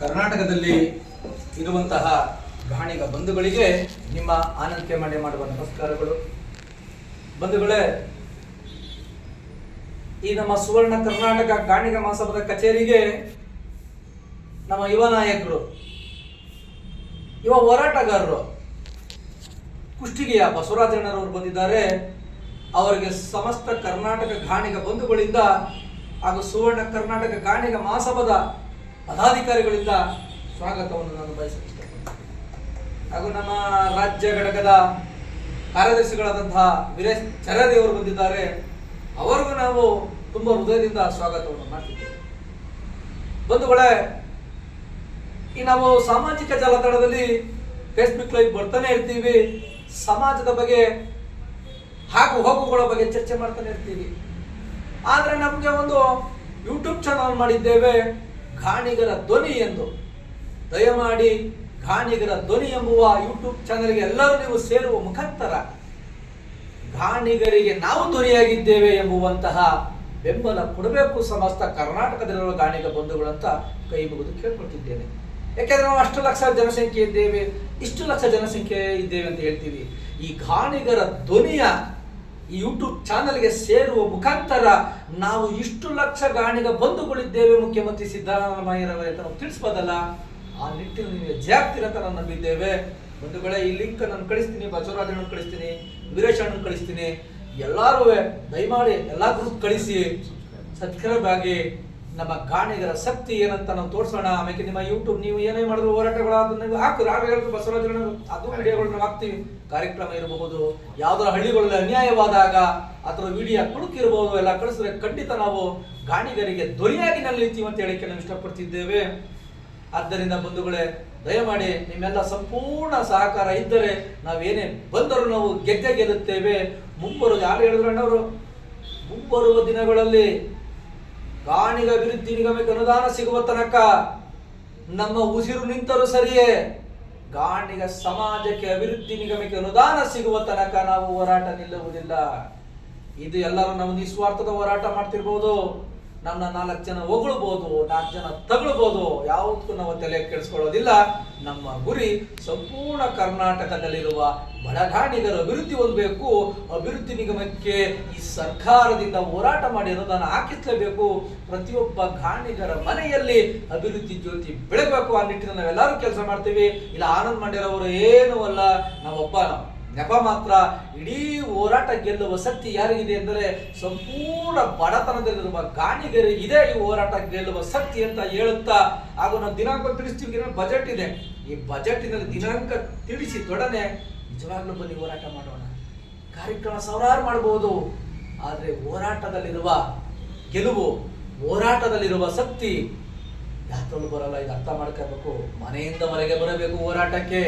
ಕರ್ನಾಟಕದಲ್ಲಿ ಇರುವಂತಹ ಗಾಣಿಗ ಬಂಧುಗಳಿಗೆ ನಿಮ್ಮ ಆನಂದ್ ಮಾಡಿ ಮಾಡುವ ನಮಸ್ಕಾರಗಳು. ಬಂಧುಗಳೇ, ಈ ನಮ್ಮ ಸುವರ್ಣ ಕರ್ನಾಟಕ ಗಾಣಿಗ ಮಹಾಸಭದ ಕಚೇರಿಗೆ ನಮ್ಮ ಯುವ ನಾಯಕರು, ಯುವ ಹೋರಾಟಗಾರರು, ಕುಷ್ಟಿಗೆಯ ಬಸವರಾಜಣ್ಣರವರು ಬಂದಿದ್ದಾರೆ. ಅವರಿಗೆ ಸಮಸ್ತ ಕರ್ನಾಟಕ ಗಾಣಿಗ ಬಂಧುಗಳಿಂದ ಹಾಗೂ ಸುವರ್ಣ ಕರ್ನಾಟಕ ಗಾಣಿಗ ಮಹಾಸಭಾದ ಪದಾಧಿಕಾರಿಗಳಿಂದ ಸ್ವಾಗತವನ್ನು ನಾನು ಬಯಸುತ್ತೇನೆ. ಹಾಗೂ ನಮ್ಮ ರಾಜ್ಯ ಘಟಕದ ಕಾರ್ಯದರ್ಶಿಗಳಾದಂತಹ ವೀರೇಶ್ ಚರದಿ ಅವರು ಬಂದಿದ್ದಾರೆ. ಅವರಿಗೂ ನಾವು ತುಂಬ ಹೃದಯದಿಂದ ಸ್ವಾಗತವನ್ನು ಮಾಡ್ತಿದ್ದೇವೆ. ಬಂಧುಗಳೇ, ಈ ನಾವು ಸಾಮಾಜಿಕ ಜಾಲತಾಣದಲ್ಲಿ ಫೇಸ್ಬುಕ್ ಲೈವ್ ಬರ್ತಾನೆ ಇರ್ತೀವಿ. ಸಮಾಜದ ಬಗ್ಗೆ ಹಾಗೂ ಹೋಗುಗಳ ಬಗ್ಗೆ ಚರ್ಚೆ ಮಾಡ್ತಾನೆ ಇರ್ತೀವಿ. ಆದರೆ ನಮಗೆ ಒಂದು ಯೂಟ್ಯೂಬ್ ಚಾನಲ್ ಮಾಡಿದ್ದೇವೆ. ಗಾಣಿಗರ ಧ್ವನಿ ಎಂದು. ದಯಮಾಡಿ ಗಾಣಿಗರ ಧ್ವನಿ ಎಂಬುವ ಯೂಟ್ಯೂಬ್ ಚಾನಲ್ಗೆ ಎಲ್ಲರೂ ನೀವು ಸೇರುವ ಮುಖಾಂತರ ಗಾಣಿಗರಿಗೆ ನಾವು ಧ್ವನಿಯಾಗಿದ್ದೇವೆ ಎಂಬುವಂತಹ ಬೆಂಬಲ ಕೊಡಬೇಕು ಸಮಸ್ತ ಕರ್ನಾಟಕದಲ್ಲಿರುವ ಗಾಣಿಗ ಬಂಧುಗಳಂತ ಕೈ ಮುಗಿದು ಕೇಳ್ಕೊಳ್ತಿದ್ದೇನೆ. ಯಾಕೆಂದ್ರೆ ನಾವು ಅಷ್ಟು ಲಕ್ಷ ಜನಸಂಖ್ಯೆ ಇದ್ದೇವೆ ಇಷ್ಟು ಲಕ್ಷ ಜನಸಂಖ್ಯೆ ಇದ್ದೇವೆ ಅಂತ ಹೇಳ್ತೀವಿ. ಈ ಗಾಣಿಗರ ಧ್ವನಿಯ ಈ ಯೂಟ್ಯೂಬ್ ಚಾನಲ್ಗೆ ಸೇರುವ ಮುಖಾಂತರ ನಾವು ಇಷ್ಟು ಲಕ್ಷ ಗಾಣಿಗ ಬಂಧುಗಳಿದ್ದೇವೆ ಮುಖ್ಯಮಂತ್ರಿ ಸಿದ್ದರಾಮಯ್ಯರವರೇ ನಾವು ತಿಳಿಸ್ಬೋದಲ್ಲ? ಆ ನಿಟ್ಟಿನಲ್ಲಿ ನೀವು ಜಾಗ್ತಿರ ಅಂತ ನಾವು ನಂಬಿದ್ದೇವೆ. ಬಂಧುಗಳೇ, ಈ ಲಿಂಕ್ ನಾನು ಕಳಿಸ್ತೀನಿ ಬಸವರಾಜನ ಕಳಿಸ್ತೀನಿ, ವೀರೇಶ್ ಅಣ್ಣನ ಕಳಿಸ್ತೀನಿ. ಎಲ್ಲರೂ ದಯಮಾಡಿ ಎಲ್ಲ ಗ್ರೂಪ್ ಕಳಿಸಿ ಸಬ್ಸ್ಕ್ರೈಬ್ ಆಗಿ. ನಮ್ಮ ಗಾಣಿಗರ ಶಕ್ತಿ ಏನಂತ ನಾವು ತೋರಿಸೋಣ. ಆಮೇಲೆ ನಿಮ್ಮ ಯೂಟ್ಯೂಬ್ ನೀವು ಏನೇ ಮಾಡಿದ್ರು ಹೋರಾಟಗಳು ಅದನ್ನ ನೀವು ಹೇಳಿದ್ರು ಬಸವರಾಜಣ್ಣ ಅದು ವಿಡಿಯೋಗಳನ್ನ ಹಾಕ್ತೀವಿ. ಕಾರ್ಯಕ್ರಮ ಇರಬಹುದು ಯಾವ್ದಾರ ಹಳ್ಳಿಗಳಲ್ಲಿ ಅನ್ಯಾಯವಾದಾಗ ಅದರ ವಿಡಿಯೋ ತುಳುಕಿರಬಹುದು ಎಲ್ಲ ಕಳಿಸಿದ್ರೆ ಖಂಡಿತ ನಾವು ಗಾಣಿಗರಿಗೆ ದೊರೆಯಾಗಿ ನಿಲ್ತೀವಿ ಅಂತ ಹೇಳಿಕೆ ನಾವು ಇಷ್ಟಪಡ್ತಿದ್ದೇವೆ. ಆದ್ದರಿಂದ ಬಂಧುಗಳೇ ದಯಮಾಡಿ ನಿಮ್ಮೆಲ್ಲ ಸಂಪೂರ್ಣ ಸಹಕಾರ ಇದ್ದರೆ ನಾವೇನೇ ಬಂದರೂ ನಾವು ಗೆದ್ದೆ ಗೆಲ್ಲುತ್ತೇವೆ. ಮುಂಬರುವ ಯಾರು ಹೇಳಿದ್ರು ಅಣ್ಣವರು? ಮುಂಬರುವ ದಿನಗಳಲ್ಲಿ ಗಾಣಿಗ ಅಭಿವೃದ್ಧಿ ನಿಗಮಕ್ಕೆ ಅನುದಾನ ಸಿಗುವ ತನಕ ನಮ್ಮ ಉಸಿರು ನಿಂತರೂ ಸರಿಯೇ. ಗಾಣಿಗ ಸಮಾಜಕ್ಕೆ ಅಭಿವೃದ್ಧಿ ನಿಗಮಕ್ಕೆ ಅನುದಾನ ಸಿಗುವ ತನಕ ನಾವು ಹೋರಾಟ ನಿಲ್ಲುವುದಿಲ್ಲ. ಇದು ಎಲ್ಲರೂ ನಾವು ನಿಸ್ವಾರ್ಥದ ಹೋರಾಟ ಮಾಡ್ತಿರ್ಬೋದು. ನಮ್ಮ ನಾಲ್ಕು ಜನ ಹೊಗಳ್ಬೋದು, ನಾಲ್ಕು ಜನ ತಗೊಳ್ಬೋದು. ಯಾವುದಕ್ಕೂ ನಾವು ತಲೆ ಕೆಡಿಸ್ಕೊಳ್ಳೋದಿಲ್ಲ. ನಮ್ಮ ಗುರಿ ಸಂಪೂರ್ಣ ಕರ್ನಾಟಕದಲ್ಲಿರುವ ಬಡಗಾಣಿಗರ ಅಭಿವೃದ್ಧಿ ಹೊಂದಬೇಕು. ಅಭಿವೃದ್ಧಿ ನಿಗಮಕ್ಕೆ ಈ ಸರ್ಕಾರದಿಂದ ಹೋರಾಟ ಮಾಡಿ ಅನುದಾನ ಹಾಕಿಸ್ಲೇಬೇಕು. ಪ್ರತಿಯೊಬ್ಬ ಗಾಣಿಗರ ಮನೆಯಲ್ಲಿ ಅಭಿವೃದ್ಧಿ ಜ್ಯೋತಿ ಬೆಳಗಬೇಕು ಆ ನಿಟ್ಟಿನಲ್ಲಿ ನಾವೆಲ್ಲರೂ ಕೆಲಸ ಮಾಡ್ತೀವಿ. ಇಲ್ಲ, ಆನಂದ್ ಮಂಡ್ಯರವರು ಏನೂ ಅಲ್ಲ. ನಾವೊಬ್ಬ ನೆಪ ಮಾತ್ರ ಇಡೀ ಹೋರಾಟ ಗೆಲ್ಲುವ ಶಕ್ತಿ ಯಾರಿಗಿದೆ ಎಂದರೆ ಸಂಪೂರ್ಣ ಬಡತನದಲ್ಲಿರುವ ಗಾಣಿಗರಿಗೆ ಇದೆ ಈ ಹೋರಾಟ ಗೆಲ್ಲುವ ಶಕ್ತಿ ಅಂತ ಹೇಳುತ್ತಾ ಹಾಗೂ ನಾವು ದಿನಾಂಕ ತಿಳಿಸ್ತೀವಿ ಬಜೆಟ್ ಇದೆ. ಈ ಬಜೆಟಿನಲ್ಲಿ ದಿನಾಂಕ ತಿಳಿಸಿ ತೊಡನೆ ನಿಜವಾಗ್ಲೂ ಬನ್ನಿ ಹೋರಾಟ ಮಾಡೋಣ. ಕಾರ್ಯಕ್ರಮ ಸಾವಿರಾರು ಮಾಡಬಹುದು ಆದರೆ ಹೋರಾಟದಲ್ಲಿರುವ ಗೆಲುವು, ಹೋರಾಟದಲ್ಲಿರುವ ಶಕ್ತಿ ಯಾತ್ರಲ್ಲೂ ಬರಲ್ಲ, ಇದು ಅರ್ಥ ಮಾಡ್ಕೋಬೇಕು. ಮನೆಯಿಂದ ಮನೆಗೆ ಬರಬೇಕು ಹೋರಾಟಕ್ಕೆ.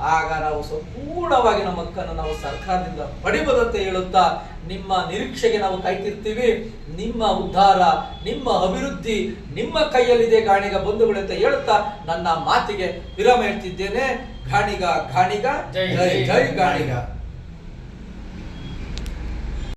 ಆಗ ನಾವು ಸಂಪೂರ್ಣವಾಗಿ ನಮ್ಮ ಹಕ್ಕನ್ನು ನಾವು ಸರ್ಕಾರದಿಂದ ಪಡಿಬದಂತೆ ಹೇಳುತ್ತಾ ನಿಮ್ಮ ನಿರೀಕ್ಷೆಗೆ ನಾವು ಕಾಯ್ತಿರ್ತೀವಿ. ನಿಮ್ಮ ಉದ್ಧಾರ ನಿಮ್ಮ ಅಭಿವೃದ್ಧಿ ನಿಮ್ಮ ಕೈಯಲ್ಲಿದೆ ಗಾಣಿಗ ಬಂಧುಗಳು ಅಂತ ಹೇಳುತ್ತಾ ನನ್ನ ಮಾತಿಗೆ ವಿರಾಮ ಹೇಳ್ತಿದ್ದೇನೆ. ಗಾಣಿಗ ಗಾಣಿಗ ಜೈ ಜೈ. ಗಾಣಿಗ.